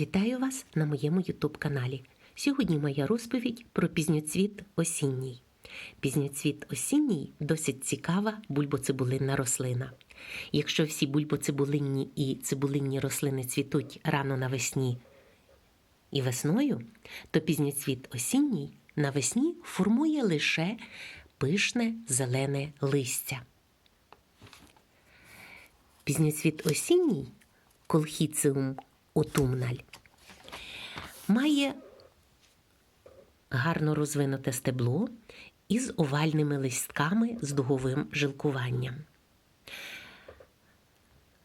Вітаю вас на моєму YouTube каналі. Сьогодні моя розповідь про пізньоцвіт осінній. Пізньоцвіт осінній досить цікава бульбоцибулинна рослина. Якщо всі бульбоцибулинні і цибулинні рослини цвітуть рано навесні і весною, то пізньоцвіт осінній навесні формує лише пишне зелене листя. Пізньоцвіт осінній колхіціум отумналь має гарно розвинуте стебло із овальними листками з дуговим жилкуванням.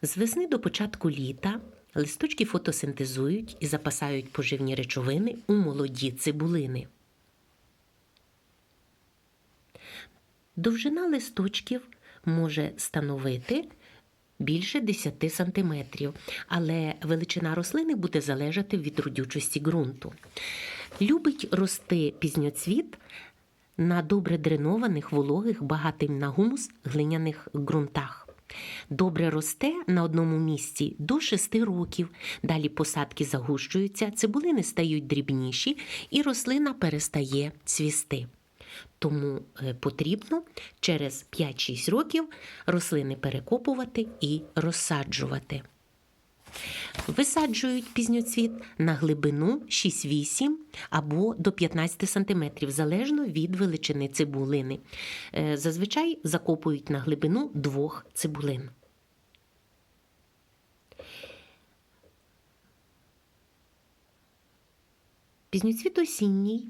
З весни до початку літа листочки фотосинтезують і запасають поживні речовини у молоді цибулини. Довжина листочків може становити більше 10 см, але величина рослини буде залежати від родючості ґрунту. Любить рости пізньоцвіт на добре дренованих, вологих, багатим на гумус глиняних ґрунтах. Добре росте на одному місці до 6 років. Далі посадки загущуються, цибулини стають дрібніші і рослина перестає цвісти. Тому е, потрібно через 5-6 років рослини перекопувати і розсаджувати. Висаджують пізньоцвіт на глибину 6-8 або до 15 см, залежно від величини цибулини. Е, Зазвичай закопують на глибину двох цибулин. Пізньоцвіт осінній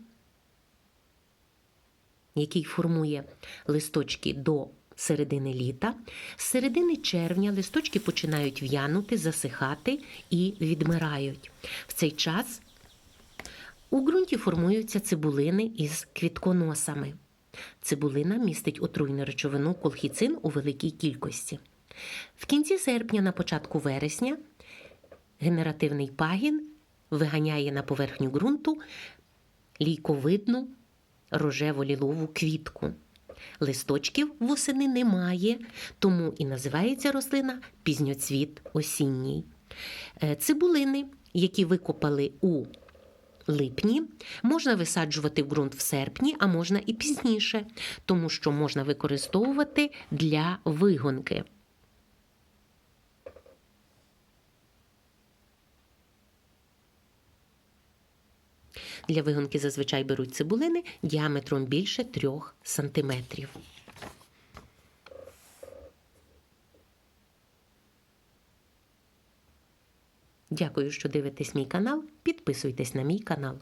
який формує листочки до середини літа. З середини червня листочки починають в'янути, засихати і відмирають. В цей час у ґрунті формуються цибулини із квітконосами. Цибулина містить отруйну речовину колхіцин у великій кількості. В кінці серпня, на початку вересня, генеративний пагін виганяє на поверхню ґрунту лійковидну рожево-лілову квітку. Листочків восени немає, тому і називається рослина пізньоцвіт осінній. Е, Цибулини, які викопали у липні, можна висаджувати в ґрунт в серпні, а можна і пізніше, тому що можна використовувати для вигонки. Для вигонки зазвичай беруть цибулини діаметром більше 3 см. Дякую, що дивитесь мій канал. Підписуйтесь на мій канал.